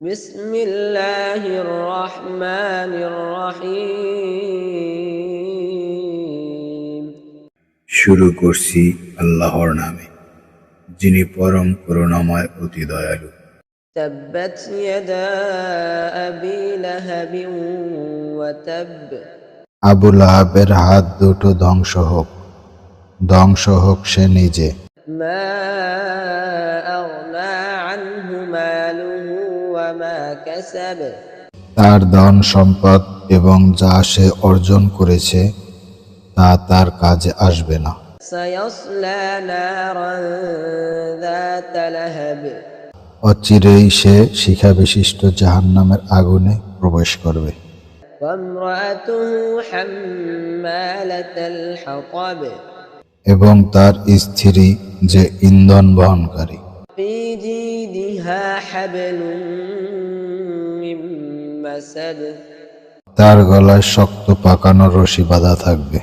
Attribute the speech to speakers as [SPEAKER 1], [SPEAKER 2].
[SPEAKER 1] بسم الله الرحمن الرحيم
[SPEAKER 2] শুরু করছি আল্লাহর নামে যিনি পরম করুণাময় অতি দয়ালু
[SPEAKER 1] تبت يدا أبي لهب وتب
[SPEAKER 3] আবু লাহাবের হাত দুটো ধ্বংস হোক ধ্বংস হোক সে নিজে
[SPEAKER 1] ما
[SPEAKER 3] তার দান সম্পদ এবং যা সে অর্জন করেছে তা তার কাজে আসবে না। অচিরেই সে শিখা বিশিষ্ট জাহান নামের আগুনে প্রবেশ করবে। এবং তার স্ত্রী যে ইন্ধন বহনকারী তার গলায় শক্ত পাকানো রশি বাঁধা থাকবে।